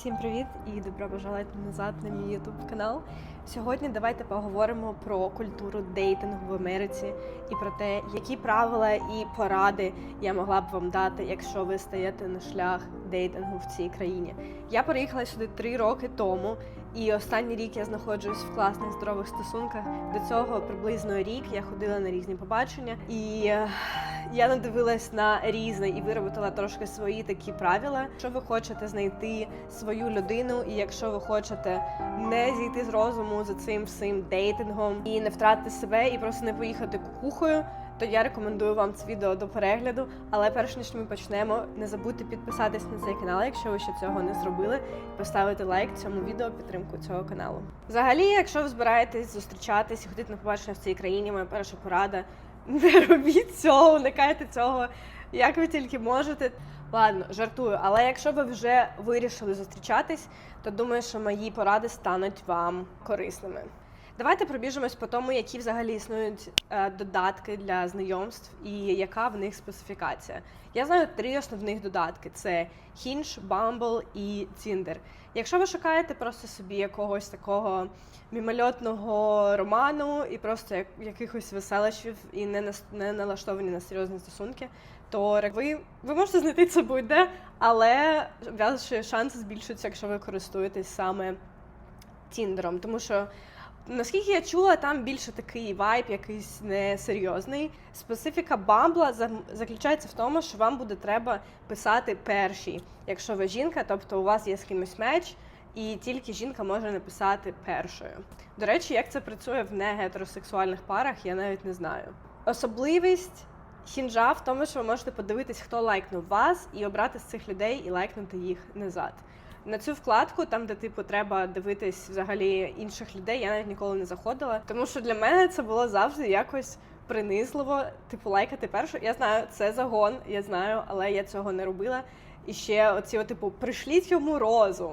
Всім привіт і добро пожаловать назад на мій YouTube канал. Сьогодні давайте поговоримо про культуру дейтингу в Америці і про те, які правила і поради я могла б вам дати, якщо ви стаєте на шлях дейтингу в цій країні. Я переїхала сюди три роки тому, і останній рік я знаходжусь в класних здорових стосунках. До цього приблизно рік я ходила на різні побачення, і я надивилась на різне і виробила трошки свої такі правила. Якщо ви хочете знайти свою людину, і якщо ви хочете не зійти з розуму за цим всім дейтингом і не втратити себе, і просто не поїхати кукухою. То я рекомендую вам це відео до перегляду. Але перш ніж ми почнемо, не забудьте підписатись на цей канал, якщо ви ще цього не зробили, і поставити лайк цьому відео підтримку цього каналу. Взагалі, якщо ви збираєтесь зустрічатись ходити на побачення в цій країні, моя перша порада не робіть цього, уникайте цього, як ви тільки можете. Ладно, жартую, але якщо ви вже вирішили зустрічатись, то думаю, що мої поради стануть вам корисними. Давайте пробіжимось по тому, які взагалі існують е, додатки для знайомств і яка в них специфікація. Я знаю три основних додатки: це Hinge, Bumble і Tinder. Якщо ви шукаєте просто собі якогось такого мімольотного роману і просто як, якихось веселощів і не, не налаштовані на серйозні стосунки, то ви, ви можете знайти це будь-де, але ваші шанси збільшуються, якщо ви користуєтесь саме Тіндером. Тому що, наскільки я чула, там більше такий вайб, якийсь несерйозний. Специфіка Бамбла заключається в тому, що вам буде треба писати перший, якщо ви жінка, тобто у вас є з кимось меч. І тільки жінка може написати першою. До речі, як це працює в негетеросексуальних парах, я навіть не знаю. Особливість хінжа в тому, що ви можете подивитись, хто лайкнув вас, і обрати з цих людей і лайкнути їх назад. На цю вкладку, там, де типу треба дивитись взагалі інших людей, я навіть ніколи не заходила. Тому що для мене це було завжди якось принизливо, типу, лайкати першу. Я знаю, це загон, я знаю, але я цього не робила. І ще оці, типу, пришліть йому розу.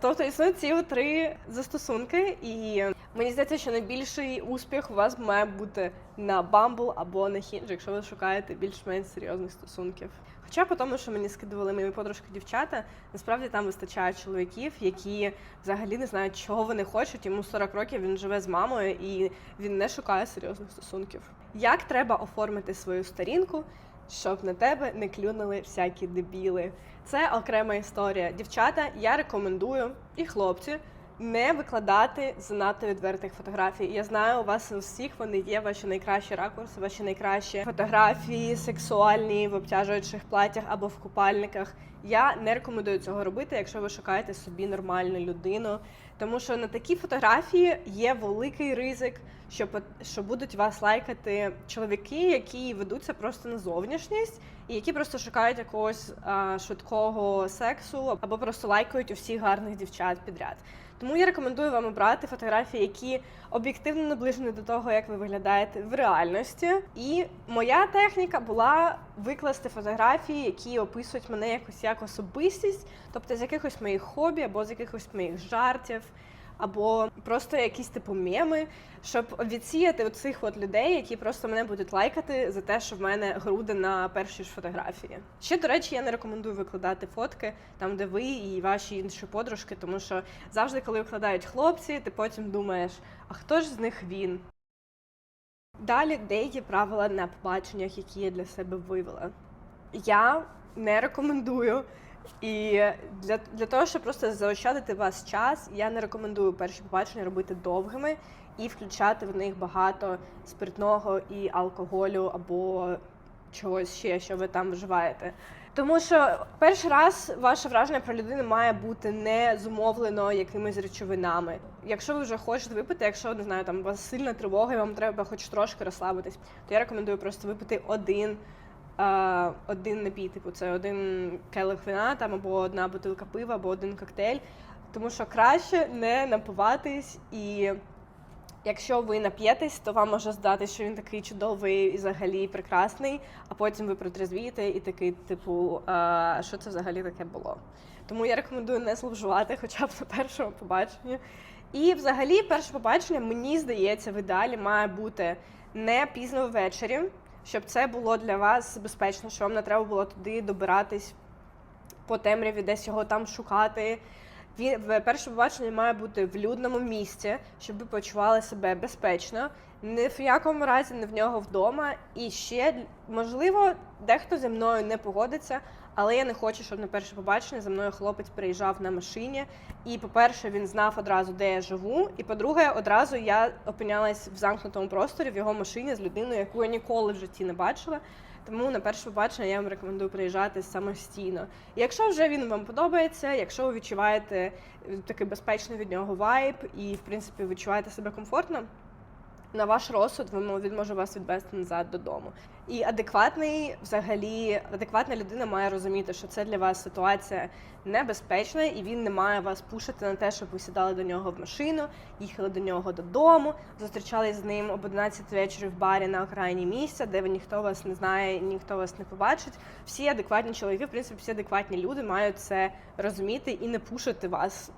Тобто існують ці три застосунки, і мені здається, що найбільший успіх у вас має бути на Bumble або на Hinge, якщо ви шукаєте більш-менш серйозних стосунків. Хоча по тому, що мені скидували мої подружки дівчата, насправді там вистачає чоловіків, які взагалі не знають, чого вони хочуть. Йому 40 років він живе з мамою і він не шукає серйозних стосунків. Як треба оформити свою сторінку, щоб на тебе не клюнули всякі дебіли? Це окрема історія. Дівчата, я рекомендую і хлопці не викладати занадто відвертих фотографій. Я знаю, у вас у всіх вони є ваші найкращі ракурси, ваші найкращі фотографії, сексуальні в обтяжуючих платтях або в купальниках. Я не рекомендую цього робити, якщо ви шукаєте собі нормальну людину. Тому що на такі фотографії є великий ризик, що що будуть вас лайкати чоловіки, які ведуться просто на зовнішність, і які просто шукають якогось а, швидкого сексу, або просто лайкають усіх гарних дівчат підряд. Тому я рекомендую вам обрати фотографії, які об'єктивно наближені до того, як ви виглядаєте в реальності. І моя техніка була викласти фотографії, які описують мене якось як особистість, тобто з якихось моїх хобі, або з якихось моїх жартів, або просто якісь типу меми, щоб відсіяти оцих от людей, які просто мене будуть лайкати за те, що в мене груди на першій ж фотографії. Ще до речі, я не рекомендую викладати фотки там, де ви і ваші інші подружки, тому що завжди, коли викладають хлопці, ти потім думаєш, а хто ж з них він? Далі деякі правила на побаченнях, які я для себе вивела. Я не рекомендую. І для, для того, щоб просто заощадити вас час, я не рекомендую перші побачення робити довгими і включати в них багато спиртного і алкоголю або чогось ще, що ви там вживаєте. Тому що перший раз ваше враження про людину має бути не зумовлено якимись речовинами. Якщо ви вже хочете випити, якщо не знаю, там у вас сильна тривога і вам треба хоч трошки розслабитись, то я рекомендую просто випити один. Е, один напій, типу, це один келих вина, там або одна бутилка пива, або один коктейль. Тому що краще не напиватись, і якщо ви нап'єтесь, то вам може здатися, що він такий чудовий і взагалі прекрасний, а потім ви протрезвієте і такий, типу, а, що це взагалі таке було. Тому я рекомендую не зловживати хоча б на першому побаченні. І взагалі, перше побачення, мені здається, в ідеалі має бути не пізно ввечері, щоб це було для вас безпечно, що вам не треба було туди добиратись по темряві десь його там шукати. Він в перше побачення має бути в людному місці, щоб ви почували себе безпечно. Ні в якому разі не в нього вдома. І ще можливо, дехто зі мною не погодиться, але я не хочу, щоб на перше побачення за мною хлопець приїжджав на машині. І, по-перше, він знав одразу, де я живу. І по-друге, одразу я опинялась в замкнутому просторі в його машині з людиною, яку я ніколи в житті не бачила. Тому на перше побачення я вам рекомендую приїжджати самостійно. Якщо вже він вам подобається, якщо ви відчуваєте е, такий безпечний від нього вайб і, в принципі, відчуваєте себе комфортно, на ваш розсуд він може вас відвести назад додому. І адекватний, взагалі, адекватна людина має розуміти, що це для вас ситуація небезпечна, і він не має вас пушити на те, щоб ви сідали до нього в машину, їхали до нього додому, зустрічались з ним об 11 вечора в барі на окраїні місця, де ви ніхто вас не знає, ніхто вас не побачить. Всі адекватні чоловіки, в принципі, всі адекватні люди мають це розуміти і не пушити вас.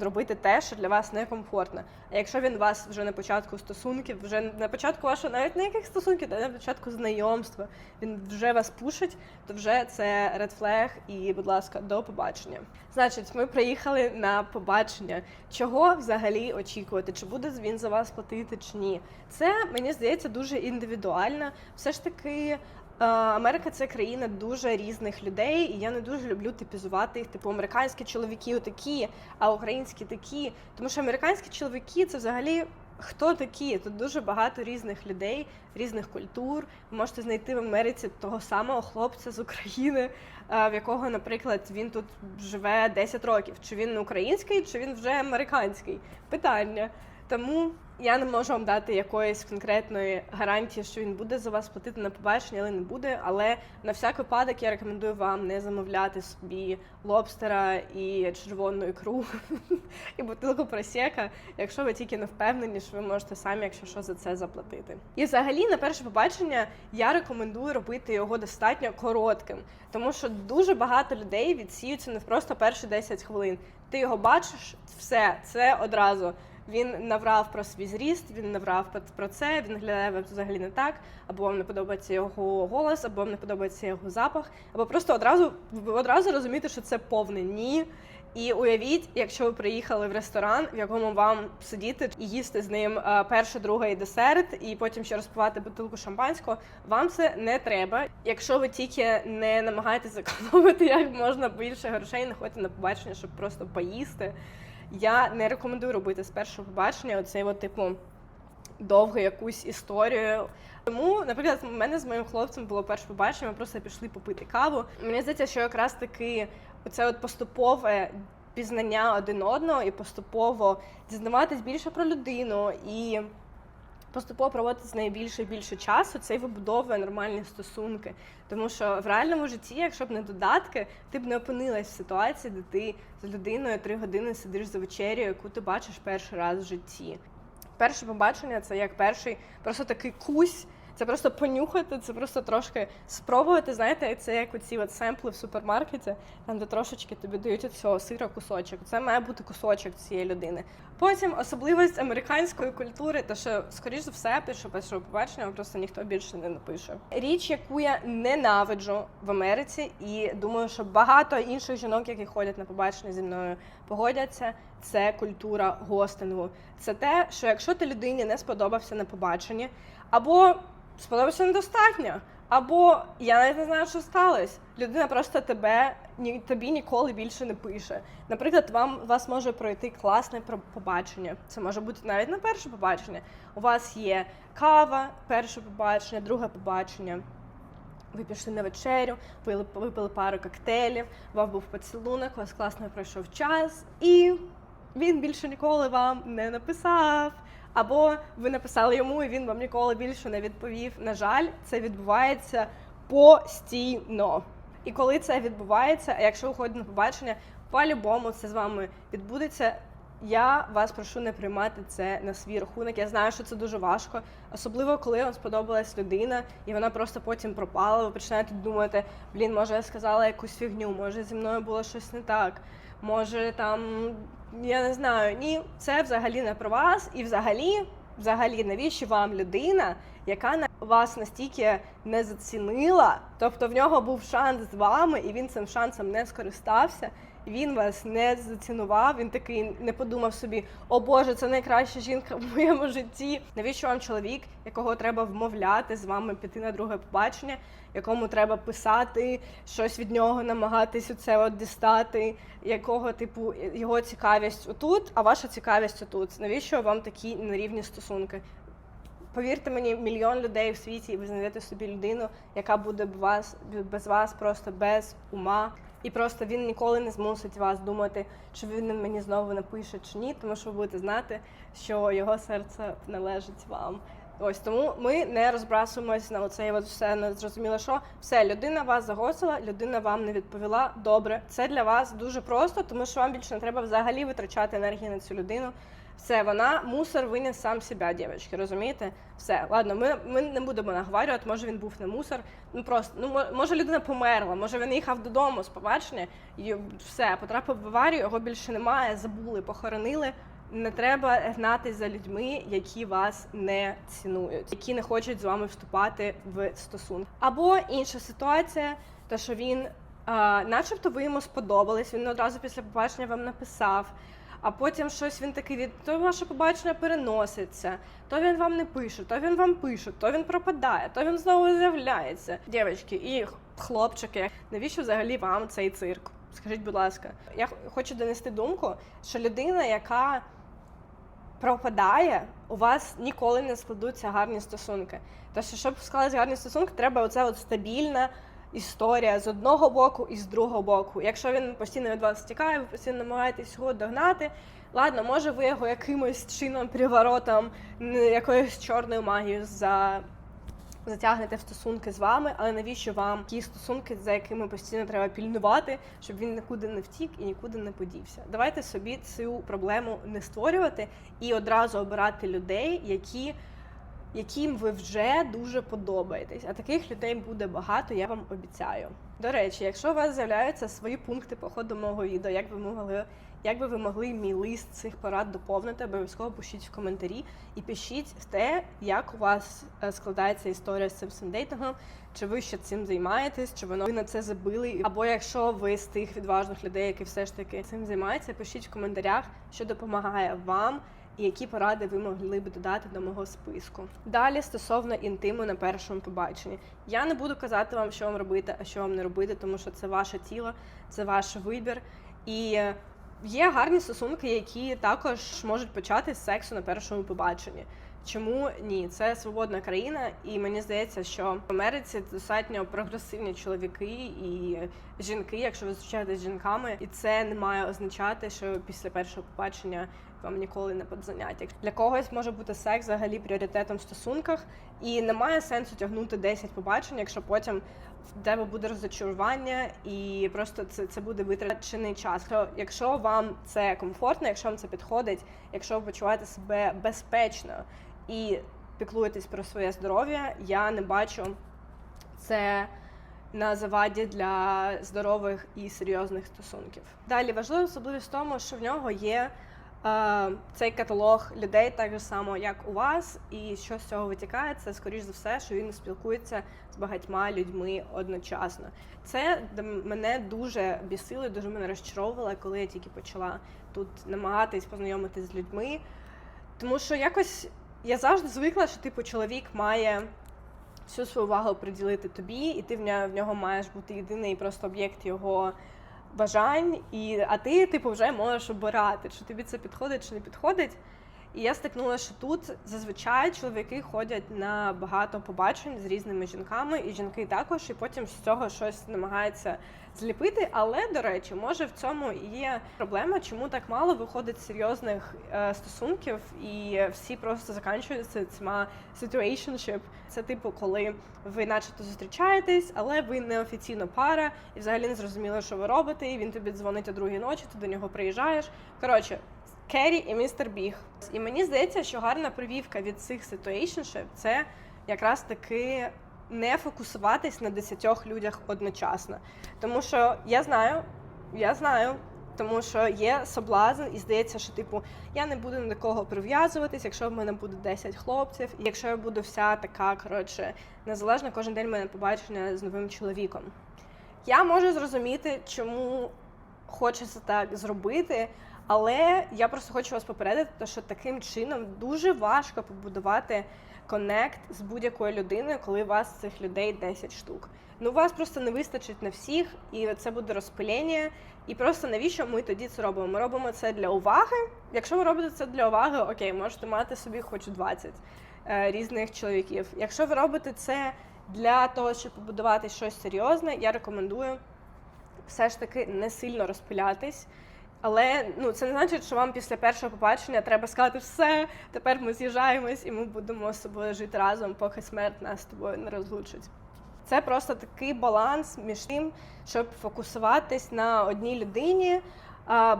Робити те, що для вас некомфортно. А якщо він вас вже на початку стосунків, вже на початку вашого навіть на яких стосунків, та на початку знайомства, він вже вас пушить, то вже це ред флег і, будь ласка, до побачення. Значить, ми приїхали на побачення. Чого взагалі очікувати? Чи буде він за вас платити, чи ні? Це мені здається дуже індивідуально. Все ж таки. Е, Америка це країна дуже різних людей, і я не дуже люблю типізувати їх. Типу, американські чоловіки такі, а українські такі. Тому що американські чоловіки це взагалі хто такі? Тут дуже багато різних людей, різних культур. Ви можете знайти в Америці того самого хлопця з України, е, в якого, наприклад, він тут живе 10 років. Чи він український, чи він вже американський? Питання. Тому я не можу вам дати якоїсь конкретної гарантії, що він буде за вас платити на побачення, але не буде. Але на всяк випадок я рекомендую вам не замовляти собі лобстера і червону ікру і бутилку просека, якщо ви тільки не впевнені, що ви можете самі, якщо що, за це заплатити. І взагалі на перше побачення я рекомендую робити його достатньо коротким, тому що дуже багато людей відсіються не просто перші 10 хвилин. Ти його бачиш, все, це одразу. Він наврав про свій зріст, він наврав про- це, він глядає взагалі не так, або вам не подобається його голос, або вам не подобається його запах, або просто одразу одразу розумієте, що це повне ні. І уявіть, якщо ви приїхали в ресторан, в якому вам сидіти і їсти з ним е, перше, друге і десерт, і потім ще розпивати бутилку шампанського. Вам це не треба. Якщо ви тільки не намагаєтесь зекономити як можна більше грошей, не ходите на побачення, щоб просто поїсти. Я не рекомендую робити з першого побачення оцей от, типу довгу якусь історію. Тому, наприклад, у мене з моїм хлопцем було перше побачення, ми просто пішли попити каву. Мені здається, що якраз таки оце от поступове пізнання один одного і поступово дізнаватись більше про людину і поступово проводити з нею більше і більше часу, це й вибудовує нормальні стосунки. Тому що в реальному житті, якщо б не додатки, ти б не опинилась в ситуації, де ти з людиною три години сидиш за вечерю, яку ти бачиш перший раз в житті. Перше побачення це як перший просто такий кусь. Це просто понюхати, це просто трошки спробувати. Знаєте, це як оці от семпли в супермаркеті, там де трошечки тобі дають від цього сира кусочок. Це має бути кусочок цієї людини. Потім особливість американської культури, те, що скоріш за все, пише першого побачення, просто ніхто більше не напише. Річ, яку я ненавиджу в Америці, і думаю, що багато інших жінок, які ходять на побачення зі мною, погодяться. Це культура гостингу. Це те, що якщо ти людині не сподобався на побаченні, або сподобався недостатньо, або я навіть не знаю, що сталося. Людина просто тебе ні тобі ніколи більше не пише. Наприклад, вам вас може пройти класне побачення. Це може бути навіть на перше побачення. У вас є кава, перше побачення, друге побачення. Ви пішли на вечерю, пили, випили пару коктейлів, вас був поцілунок, у вас класно пройшов час, і він більше ніколи вам не написав. Або ви написали йому, і він вам ніколи більше не відповів. На жаль, це відбувається постійно. І коли це відбувається, а якщо ви ходите на побачення, по-любому це з вами відбудеться. Я вас прошу не приймати це на свій рахунок. Я знаю, що це дуже важко, особливо коли вам сподобалась людина, і вона просто потім пропала. Ви починаєте думати, блін, може я сказала якусь фігню, може зі мною було щось не так, може там я не знаю. Ні, це взагалі не про вас, і взагалі, взагалі, навіщо вам людина, яка на вас настільки не зацінила, тобто в нього був шанс з вами, і він цим шансом не скористався. Він вас не зацінував. Він такий не подумав собі: о Боже, це найкраща жінка в моєму житті. Навіщо вам чоловік, якого треба вмовляти з вами піти на друге побачення, якому треба писати щось від нього, намагатись оце от дістати, якого типу його цікавість отут, а ваша цікавість отут. Навіщо вам такі нерівні стосунки? Повірте мені, мільйон людей в світі, і ви знайдете собі людину, яка буде без вас просто без ума. І просто він ніколи не змусить вас думати, чи він мені знову напише чи ні, тому що ви будете знати, що його серце належить вам. Ось тому ми не розбрасуємось на оцей от все не зрозуміло, що все, людина вас загосила, людина вам не відповіла. Добре, це для вас дуже просто, тому що вам більше не треба взагалі витрачати енергію на цю людину. Все, вона мусор виніс сам себе, дівчатки, розумієте? Все, ладно, ми, ми не будемо наговорювати, може він був не мусор. Ну просто ну може людина померла, може він їхав додому з побачення і все, потрапив в аварію, його більше немає, забули, похоронили. Не треба гнатись за людьми, які вас не цінують, які не хочуть з вами вступати в стосунки. Або інша ситуація, то що він, а, начебто, ви йому сподобались. Він одразу після побачення вам написав. А потім щось він такий від то ваше побачення переноситься, то він вам не пише, то він вам пише, то він пропадає, то він знову з'являється. Дівчатки і хлопчики, навіщо взагалі вам цей цирк? Скажіть, будь ласка, я хочу донести думку, що людина, яка пропадає, у вас ніколи не складуться гарні стосунки. Що, щоб склалися гарні стосунки, треба оце от стабільна історія з одного боку і з другого боку. Якщо він постійно від вас тікає, ви постійно намагаєтесь його догнати. Ладно, може ви його якимось чином приворотом, якоюсь чорною магією за затягнете в стосунки з вами, але навіщо вам ті стосунки, за якими постійно треба пільнувати, щоб він нікуди не втік і нікуди не подівся? Давайте собі цю проблему не створювати і одразу обирати людей, які. Яким ви вже дуже подобаєтесь, а таких людей буде багато, я вам обіцяю. До речі, якщо у вас з'являються свої пункти по ходу мого відео, як ви могли, як би ви могли мій лист цих порад доповнити, обов'язково пишіть в коментарі і пишіть в те, як у вас е, складається історія з цим сендейтингом, чи ви ще цим займаєтесь, чи воно ви на це забили. Або якщо ви з тих відважних людей, які все ж таки цим займаються, пишіть в коментарях, що допомагає вам. І які поради ви могли б додати до мого списку? Далі стосовно інтиму на першому побаченні. Я не буду казати вам, що вам робити, а що вам не робити, тому що це ваше тіло, це ваш вибір. І є гарні стосунки, які також можуть почати з сексу на першому побаченні. Чому ні? Це свободна країна, і мені здається, що в Америці достатньо прогресивні чоловіки і жінки, якщо ви зустрічаєтесь з жінками, і це не має означати, що після першого побачення вам ніколи не подзвонять. Для когось може бути секс взагалі пріоритетом в стосунках, і немає сенсу тягнути 10 побачень, якщо потім в тебе буде розочарування, і просто це, це буде витрачений час. То якщо вам це комфортно, якщо вам це підходить, якщо ви почуваєте себе безпечно і піклуєтесь про своє здоров'я, я не бачу це на заваді для здорових і серйозних стосунків. Далі важлива особливість в тому, що в нього є е, цей каталог людей так само, як у вас, і що з цього витікає, це скоріш за все, що він спілкується з багатьма людьми одночасно. Це мене дуже бісило, дуже мене розчаровувало, коли я тільки почала тут намагатись познайомитись з людьми. Тому що якось я завжди звикла, що типу чоловік має всю свою увагу приділити тобі, і ти в нього, маєш бути єдиний просто об'єкт його бажань, і, а ти, типу, вже можеш обирати, чи тобі це підходить, чи не підходить. І я стикнулася, що тут зазвичай чоловіки ходять на багато побачень з різними жінками, і жінки також, і потім з цього щось намагаються зліпити. Але, до речі, може в цьому і є проблема, чому так мало виходить серйозних е, стосунків, і всі просто заканчуються цими situationship. Це типу, коли ви начебто зустрічаєтесь, але ви не офіційно пара, і взагалі не зрозуміло, що ви робите. І він тобі дзвонить о другій ночі, ти до нього приїжджаєш. Коротше, Керрі і містер Біг. І мені здається, що гарна привівка від цих situationship – це якраз таки не фокусуватись на десятьох людях одночасно. Тому що я знаю, я знаю, Тому що є соблазн, і здається, що типу я не буду до кого прив'язуватись, якщо в мене буде 10 хлопців, і якщо я буду вся така, коротше, незалежна, кожен день в мене побачення з новим чоловіком. Я можу зрозуміти, чому хочеться так зробити, але я просто хочу вас попередити, що таким чином дуже важко побудувати коннект з будь-якою людиною, коли у вас цих людей 10 штук. Ну, у вас просто не вистачить на всіх, і це буде розпилення. І просто навіщо ми тоді це робимо? Ми робимо це для уваги. Якщо ви робите це для уваги, окей, можете мати собі хоч 20 е, різних чоловіків. Якщо ви робите це для того, щоб побудувати щось серйозне, я рекомендую все ж таки не сильно розпилятись. Але ну це не значить, що вам після першого побачення треба сказати все. Тепер ми з'їжджаємось і ми будемо з собою жити разом, поки смерть нас з тобою не розлучить. Це просто такий баланс між тим, щоб фокусуватись на одній людині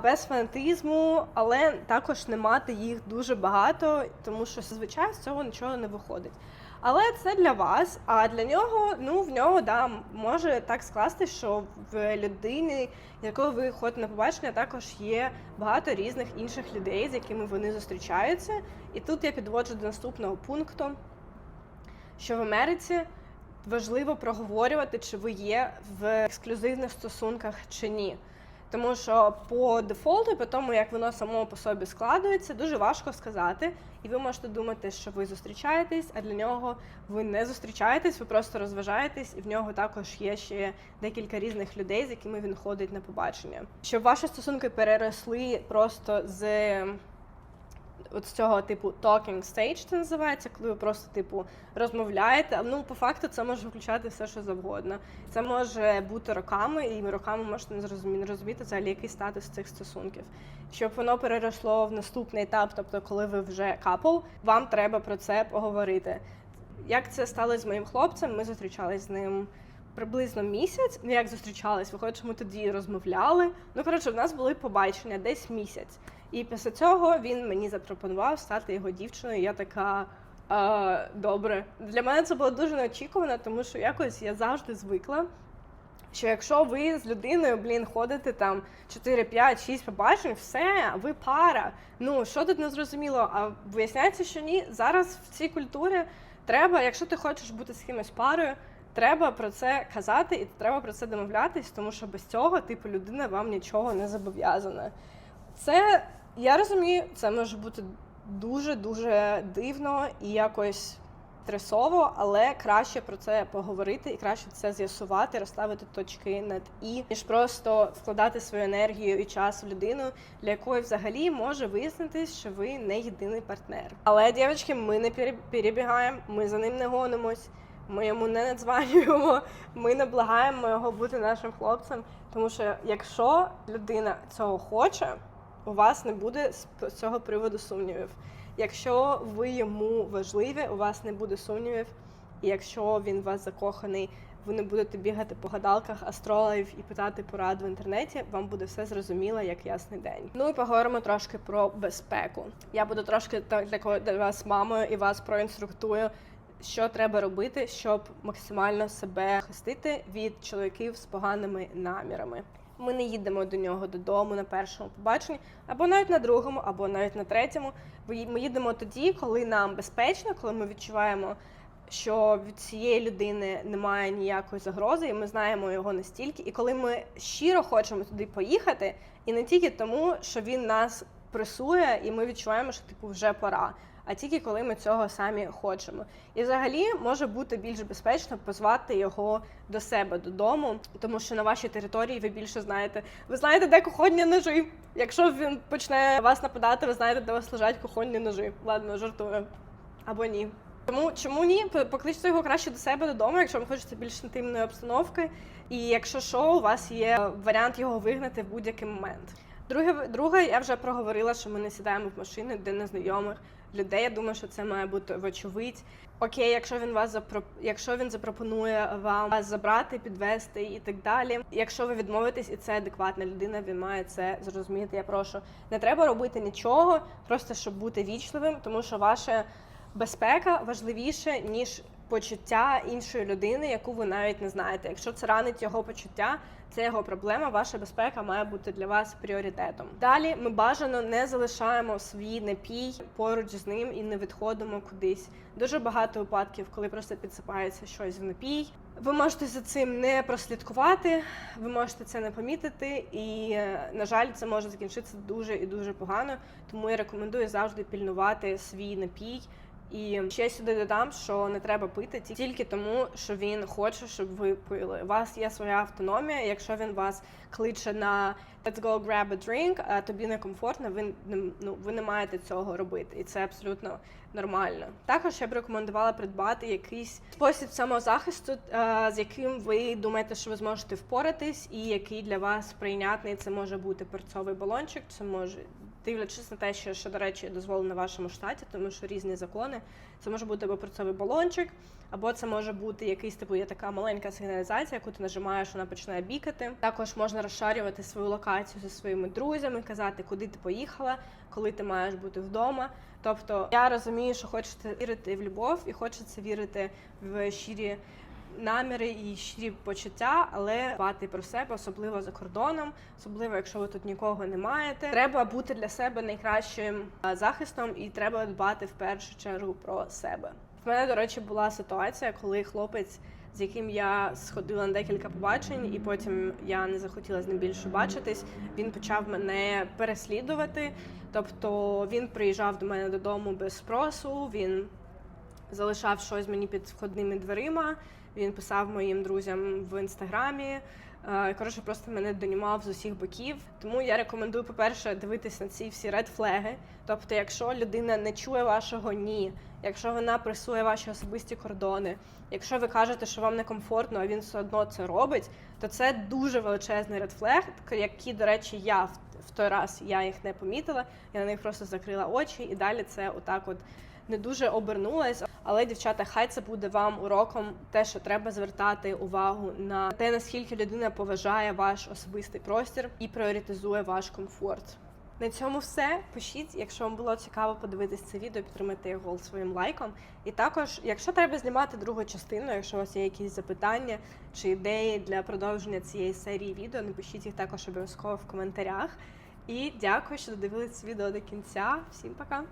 без фанатизму, але також не мати їх дуже багато, тому що зазвичай з цього нічого не виходить. Але це для вас, а для нього, ну в нього да, може так скласти, що в людини, якою ви ходите на побачення, також є багато різних інших людей, з якими вони зустрічаються. І тут я підводжу до наступного пункту, що в Америці важливо проговорювати, чи ви є в ексклюзивних стосунках чи ні. Тому що по дефолту, по тому як воно само по собі складується, дуже важко сказати. І ви можете думати, що ви зустрічаєтесь, а для нього ви не зустрічаєтесь, ви просто розважаєтесь, і в нього також є ще декілька різних людей, з якими він ходить на побачення. Щоб ваші стосунки переросли просто з от з цього типу talking stage це називається, коли ви просто типу розмовляєте. Ну, по факту, це може включати все, що завгодно. Це може бути роками, і роками можете не зрозуміти, розуміти взагалі, який статус цих стосунків. Щоб воно переросло в наступний етап, тобто, коли ви вже капл, вам треба про це поговорити. Як це сталося з моїм хлопцем? Ми зустрічались з ним. Приблизно місяць, ну як зустрічались, виходить, що ми тоді розмовляли. Ну коротше, в нас були побачення десь місяць. І після цього він мені запропонував стати його дівчиною. Я така а, добре. Для мене це було дуже неочікувано, тому що якось я завжди звикла. Що якщо ви з людиною, блін, ходите там 4, 5, 6 побачень, все, ви пара. Ну що тут не зрозуміло? А виясняється, що ні. Зараз в цій культурі треба, якщо ти хочеш бути з кимось парою, треба про це казати і треба про це домовлятись, тому що без цього, типу, людина вам нічого не зобов'язана. Це я розумію, це може бути дуже дуже дивно і якось стресово, але краще про це поговорити і краще це з'ясувати, розставити точки над і, ніж просто вкладати свою енергію і час в людину, для якої взагалі може вияснитись, що ви не єдиний партнер. Але дівчатки, ми не пере- перебігаємо, ми за ним не гонимось. Ми йому не надзванюємо, ми не благаємо його бути нашим хлопцем. Тому що якщо людина цього хоче, у вас не буде з цього приводу сумнівів. Якщо ви йому важливі, у вас не буде сумнівів. І якщо він вас закоханий, ви не будете бігати по гадалках астрологів і питати порад в інтернеті, вам буде все зрозуміло, як ясний день. Ну і поговоримо трошки про безпеку. Я буду трошки для для вас мамою і вас проінструктую, що треба робити, щоб максимально себе захистити від чоловіків з поганими намірами. Ми не їдемо до нього додому на першому побаченні, або навіть на другому, або навіть на третьому. Ми їдемо тоді, коли нам безпечно, коли ми відчуваємо, що від цієї людини немає ніякої загрози, і ми знаємо його настільки. І коли ми щиро хочемо туди поїхати, і не тільки тому, що він нас пресує, і ми відчуваємо, що типу вже пора. А тільки коли ми цього самі хочемо. І взагалі може бути більш безпечно позвати його до себе додому, тому що на вашій території ви більше знаєте. Ви знаєте, де кухонні ножи. Якщо він почне вас нападати, ви знаєте, де вас лежать кухонні ножи. Ладно, жартую. Або ні. Тому чому ні? Покличте його краще до себе додому, якщо вам хочеться більш інтимної обстановки. І якщо що, у вас є варіант його вигнати в будь-який момент. Друге, друге, я вже проговорила, що ми не сідаємо в машини де незнайомих людей. Я думаю, що це має бути вочевидь. Окей, якщо він вас запро... якщо він запропонує вам вас забрати, підвести і так далі. Якщо ви відмовитесь, і це адекватна людина, він має це зрозуміти. Я прошу, не треба робити нічого, просто щоб бути вічливим, тому що ваша безпека важливіше ніж почуття іншої людини, яку ви навіть не знаєте. Якщо це ранить його почуття, це його проблема. Ваша безпека має бути для вас пріоритетом. Далі ми бажано не залишаємо свій напій поруч з ним і не відходимо кудись. Дуже багато випадків, коли просто підсипається щось в напій. Ви можете за цим не прослідкувати, ви можете це не помітити, і е, на жаль, це може закінчитися дуже і дуже погано. Тому я рекомендую завжди пільнувати свій напій. І ще сюди додам, що не треба пити ті- тільки тому, що він хоче, щоб ви пили. У вас є своя автономія. Якщо він вас кличе на let's go grab a drink, а тобі некомфортно, ви не ну ви не маєте цього робити, і це абсолютно нормально. Також я б рекомендувала придбати якийсь спосіб самозахисту, е, з яким ви думаєте, що ви зможете впоратись, і який для вас прийнятний. Це може бути перцовий балончик, це може дивлячись на те, що, що до речі, дозволено в вашому штаті, тому що різні закони. Це може бути або перцовий балончик, або це може бути якийсь типу є така маленька сигналізація, яку ти нажимаєш, вона починає бікати. Також можна розшарювати свою локацію зі своїми друзями, казати, куди ти поїхала, коли ти маєш бути вдома. Тобто я розумію, що хочете вірити в любов і хочеться вірити в щирі наміри і щирі почуття, але дбати про себе, особливо за кордоном, особливо якщо ви тут нікого не маєте. Треба бути для себе найкращим захистом, і треба дбати в першу чергу про себе. В мене, до речі, була ситуація, коли хлопець, з яким я сходила на декілька побачень, і потім я не захотіла з ним більше бачитись. Він почав мене переслідувати. Тобто він приїжджав до мене додому без спросу. Він залишав щось мені під входними дверима. Він писав моїм друзям в інстаграмі. Е, Коротше, просто мене донімав з усіх боків. Тому я рекомендую, по-перше, дивитись на ці всі редфлеги. Тобто, якщо людина не чує вашого ні, якщо вона пресує ваші особисті кордони, якщо ви кажете, що вам некомфортно, а він все одно це робить, то це дуже величезний редфлег, які, до речі, я в той раз я їх не помітила. Я на них просто закрила очі, і далі це отак от не дуже обернулась. Але дівчата, хай це буде вам уроком, те, що треба звертати увагу на те, наскільки людина поважає ваш особистий простір і пріоритизує ваш комфорт. На цьому все. Пишіть, якщо вам було цікаво подивитись це відео, підтримайте його своїм лайком. І також, якщо треба знімати другу частину, якщо у вас є якісь запитання чи ідеї для продовження цієї серії відео, напишіть їх також обов'язково в коментарях. І дякую, що додивились відео до кінця. Всім пока!